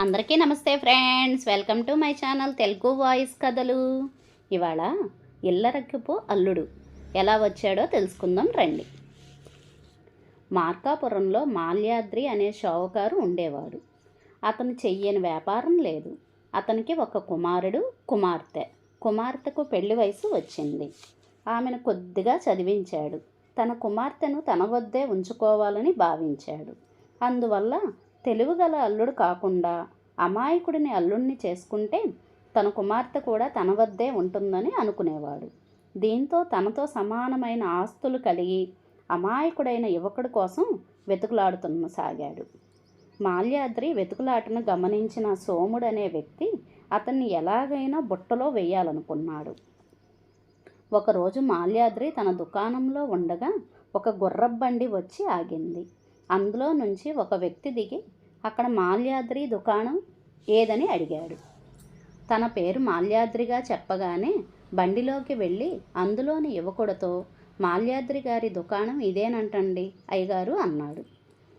అందరికీ నమస్తే friends. Welcome to my channel Telugu voice కథలు. ఇవాళ ఇల్లరక్కిపు అల్లుడు ఎలా వచ్చాడో తెలుసుకుందాం రండి. మార్కాపురంలో మాల్యాద్రి అనే షావుకారు ఉండేవాడు. అతను చెయ్యని వ్యాపారం లేదు. అతనికి ఒక కుమారుడు కుమార్తె. కుమార్తెకు పెళ్ళి వయసు వచ్చింది. ఆమెను కొద్దిగా చదివించాడు. తన కుమార్తెను తన వద్దే ఉంచుకోవాలని భావించాడు. అందువల్ల తెలివిగల అల్లుడు కాకుండా అమాయకుడిని అల్లుడిని చేసుకుంటే తన కుమార్తె కూడా తన వద్దే ఉంటుందని అనుకునేవాడు. దీంతో తనతో సమానమైన ఆస్తులు కలిగి అమాయకుడైన యువకుడి కోసం వెతుకులాడుతున్న సాగాడు. మాల్యాద్రి వెతుకులాటను గమనించిన సోముడు అనే వ్యక్తి అతన్ని ఎలాగైనా బుట్టలో వేయాలనుకున్నాడు. ఒకరోజు మాల్యాద్రి తన దుకాణంలో ఉండగా ఒక గుర్రబండి వచ్చి ఆగింది. అందులో నుంచి ఒక వ్యక్తి దిగి అక్కడ మాల్యాద్రి దుకాణం ఏదని అడిగాడు. తన పేరు మాల్యాద్రిగా చెప్పగానే బండిలోకి వెళ్ళి అందులోని యువకుడితో మాల్యాద్రి గారి దుకాణం ఇదేనంటండి అయ్యగారు అన్నాడు.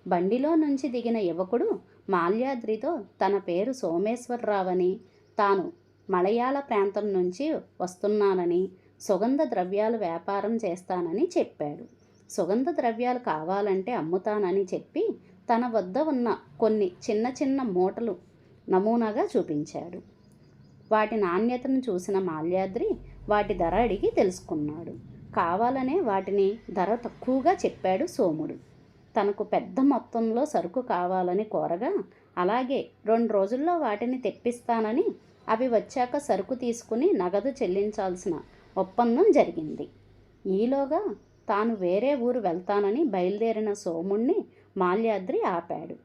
బండిలో నుంచి దిగిన యువకుడు మాల్యాద్రితో తన పేరు సోమేశ్వరరావని తాను మలయాళ ప్రాంతం నుంచి వస్తున్నానని సుగంధ ద్రవ్యాలు వ్యాపారం చేస్తానని చెప్పాడు. సుగంధ ద్రవ్యాలు కావాలంటే అమ్ముతానని చెప్పి తన వద్ద ఉన్న కొన్ని చిన్న చిన్న మూటలు నమూనాగా చూపించాడు. వాటి నాణ్యతను చూసిన మాల్యాద్రి వాటి ధర అడిగి తెలుసుకున్నాడు. కావాలనే వాటిని ధర తక్కువగా చెప్పాడు సోముడు. తనకు పెద్ద మొత్తంలో సరుకు కావాలని కోరగా అలాగే రెండు రోజుల్లో వాటిని తెప్పిస్తానని అవి వచ్చాక సరుకు తీసుకుని నగదు చెల్లించాల్సిన ఒప్పందం జరిగింది. ఈలోగా తాను వేరే ఊరు వెళ్తానని బయలుదేరిన సోముణ్ణి మాల్యాద్రి ఆపాడు.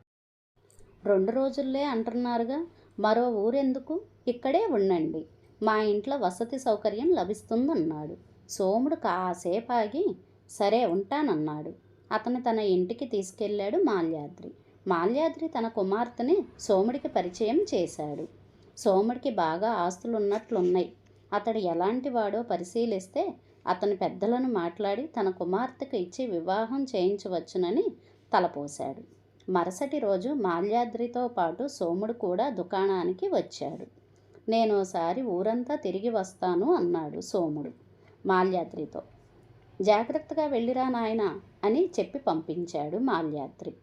రెండు రోజుల్లే అంటున్నారుగా మరో ఊరెందుకు? ఇక్కడే ఉండండి. మా ఇంట్లో వసతి సౌకర్యం లభిస్తుందన్నాడు. సోముడు కాసేపు ఆగి సరే ఉంటానన్నాడు. అతను తన ఇంటికి తీసుకెళ్ళాడు మాల్యాద్రి. మాల్యాద్రి తన కుమార్తెని సోముడికి పరిచయం చేశాడు. సోముడికి బాగా ఆస్తులున్నట్లున్నాయి. అతడు ఎలాంటి వాడో పరిశీలిస్తే అతని పెద్దలను మాట్లాడి తన కుమార్తెకు ఇచ్చి వివాహం చేయించవచ్చునని తలపోశాడు. మరుసటి రోజు మాల్యాద్రితో పాటు సోముడు కూడా దుకాణానికి వచ్చాడు. నేను ఓసారి ఊరంతా తిరిగి వస్తాను అన్నాడు సోముడు మాల్యాద్రితో. జాగ్రత్తగా వెళ్ళిరా నాయన అని చెప్పి పంపించాడు మాల్యాద్రి.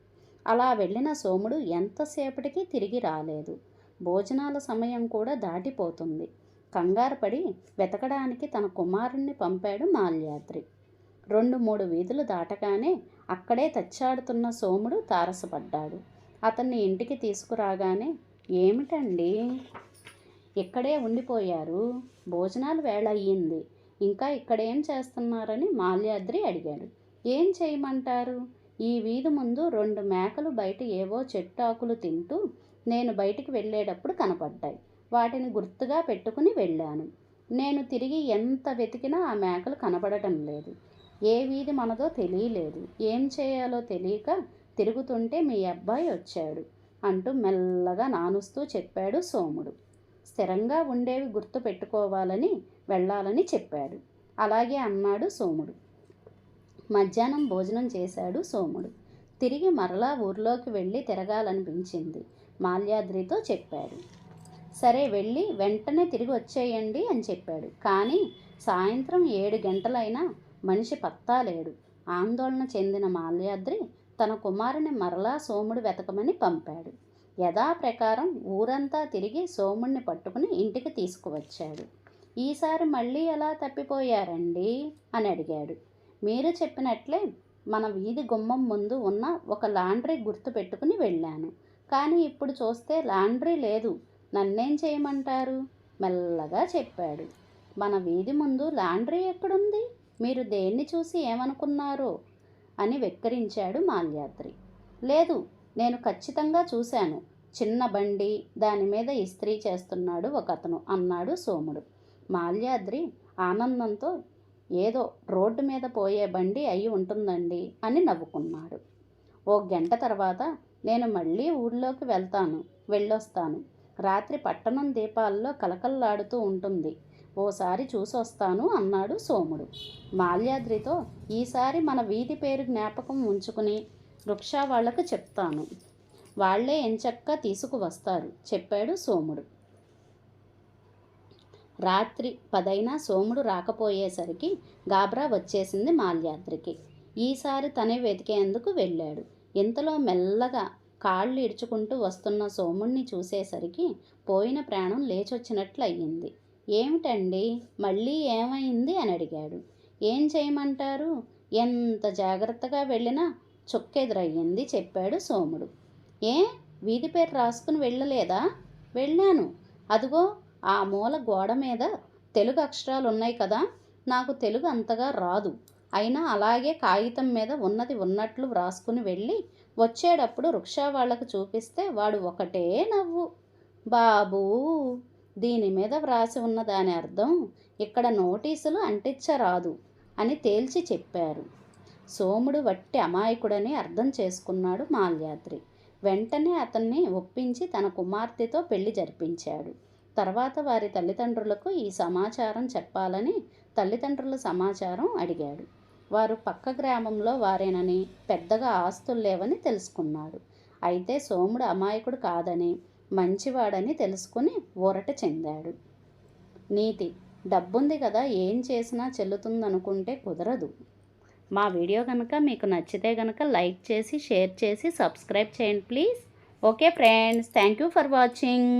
అలా వెళ్ళిన సోముడు ఎంతసేపటికి తిరిగి రాలేదు. భోజనాల సమయం కూడా దాటిపోతుంది. కంగారుపడి వెతకడానికి తన కుమారుణ్ణి పంపాడు మాల్యాద్రి. రెండు మూడు వీధులు దాటగానే అక్కడే తచ్చాడుతున్న సోముడు తారసపడ్డాడు. అతన్ని ఇంటికి తీసుకురాగానే ఏమిటండి? ఇక్కడే ఉండిపోయారు. భోజనాలు వేళ అయ్యింది ఇంకా ఇక్కడేం చేస్తున్నారని మాల్యాద్రి అడిగాడు. ఏం చేయమంటారు? ఈ వీధి ముందు రెండు మేకలు బయట ఏవో చెట్టాకులు తింటూ నేను బయటికి వెళ్ళేటప్పుడు కనపడ్డాయి. వాటిని గుర్తుగా పెట్టుకుని వెళ్ళాను. నేను తిరిగి ఎంత వెతికినా ఆ మేకలు కనపడటం లేదు. ఏ వీధి మనదో తెలియలేదు. ఏం చేయాలో తెలియక తిరుగుతుంటే మీ అబ్బాయి వచ్చాడు అంటూ మెల్లగా నానుస్తూ చెప్పాడు సోముడు. స్థిరంగా ఉండేవి గుర్తు పెట్టుకోవాలని వెళ్ళాలని చెప్పాడు. అలాగే అన్నాడు సోముడు. మధ్యాహ్నం భోజనం చేశాడు సోముడు. తిరిగి మరలా ఊర్లోకి వెళ్ళి తిరగాలనిపించింది. మాల్యాద్రితో చెప్పాడు. సరే వెళ్ళి వెంటనే తిరిగి వచ్చేయండి అని చెప్పాడు. కానీ సాయంత్రం ఏడు గంటలైనా మనిషి పత్తా లేడు ఆందోళన చెందిన మాల్యాద్రి తన కుమారుని మరలా సోముడు వెతకమని పంపాడు. యథాప్రకారం ఊరంతా తిరిగి సోముడిని పట్టుకుని ఇంటికి తీసుకువచ్చాడు. ఈసారి మళ్ళీ ఎలా తప్పిపోయారండి? అని అడిగాడు. మీరు చెప్పినట్లే మన వీధి గుమ్మం ముందు ఉన్న ఒక లాండ్రీ గుర్తు పెట్టుకుని వెళ్ళాను. కానీ ఇప్పుడు చూస్తే లాండ్రీ లేదు. నన్నేం చేయమంటారు? మెల్లగా చెప్పాడు. మన వీధి ముందు లాండ్రీ ఎక్కడుంది? మీరు దేన్ని చూసి ఏమనుకున్నారో? అని వెక్కిరించాడు మాల్యాద్రి. లేదు నేను ఖచ్చితంగా చూశాను. చిన్న బండి దాని మీద ఇస్త్రీ చేస్తున్నాడు ఒక అతను అన్నాడు సోముడు. మాల్యాద్రి ఆనందంతో ఏదో రోడ్డు మీద పోయే బండి అయి ఉంటుందండి అని నవ్వుకున్నాడు. ఓ గంట తర్వాత నేను మళ్ళీ ఊళ్ళోకి వెళ్తాను వెళ్ళొస్తాను. రాత్రి పట్టణం దీపాల్లో కలకల్లాడుతూ ఉంటుంది. ఓసారి చూసొస్తాను అన్నాడు సోముడు. మాల్యాద్రితో ఈసారి మన వీధి పేరు జ్ఞాపకం ఉంచుకుని రుక్షా వాళ్ళకు చెప్తాను. వాళ్ళే ఎంచక్కా తీసుకువస్తారు చెప్పాడు సోముడు. రాత్రి పదైనా సోముడు రాకపోయేసరికి గాబ్రా వచ్చేసింది మాల్యాద్రికి. ఈసారి తనే వెతికేందుకు వెళ్ళాడు. ఇంతలో మెల్లగా కాళ్ళు ఇడుచుకుంటూ వస్తున్న సోముణ్ణి చూసేసరికి పోయిన ప్రాణం లేచొచ్చినట్లు అయ్యింది ఏమిటండి? మళ్ళీ ఏమైంది? అని అడిగాడు. ఏం చేయమంటారు? ఎంత జాగ్రత్తగా వెళ్ళినా చొక్కెదురయ్యింది చెప్పాడు సోముడు. ఏ? వీధి పేరు రాసుకుని వెళ్ళలేదా? వెళ్ళాను. అదిగో ఆ మూల గోడ మీద తెలుగు అక్షరాలు ఉన్నాయి కదా. నాకు తెలుగు అంతగా రాదు. అయినా అలాగే కాగితం మీద ఉన్నది ఉన్నట్లు వ్రాసుకుని వెళ్ళి వచ్చేటప్పుడు రుక్షా వాళ్ళకు చూపిస్తే వాడు ఒకటే నవ్వు. బాబూ దీని మీద వ్రాసి ఉన్న దాని అర్థం ఇక్కడ నోటీసులు అంటించరాదు అని తేల్చి చెప్పారు. సోముడు వట్టి అమాయకుడని అర్థం చేసుకున్నాడు మాల్యాద్రి. వెంటనే అతన్ని ఒప్పించి తన కుమార్తెతో పెళ్ళి జరిపించాడు. తర్వాత వారి తల్లిదండ్రులకు ఈ సమాచారం చెప్పాలని తల్లిదండ్రుల సమాచారం అడిగాడు. వారు పక్క గ్రామంలో వారేనని పెద్దగా ఆస్తులు లేవని తెలుసుకున్నాడు అయితే సోముడు అమాయకుడు కాదని మంచివాడని తెలుసుకుని ఊరట చెందాడు. నీతి డబ్బుంది కదా ఏం చేసినా చెల్లుతుందనుకుంటే కుదరదు. మా వీడియో కనుక మీకు నచ్చితే కనుక లైక్ చేసి షేర్ చేసి సబ్స్క్రైబ్ చేయండి please. Okay friends thank you for watching.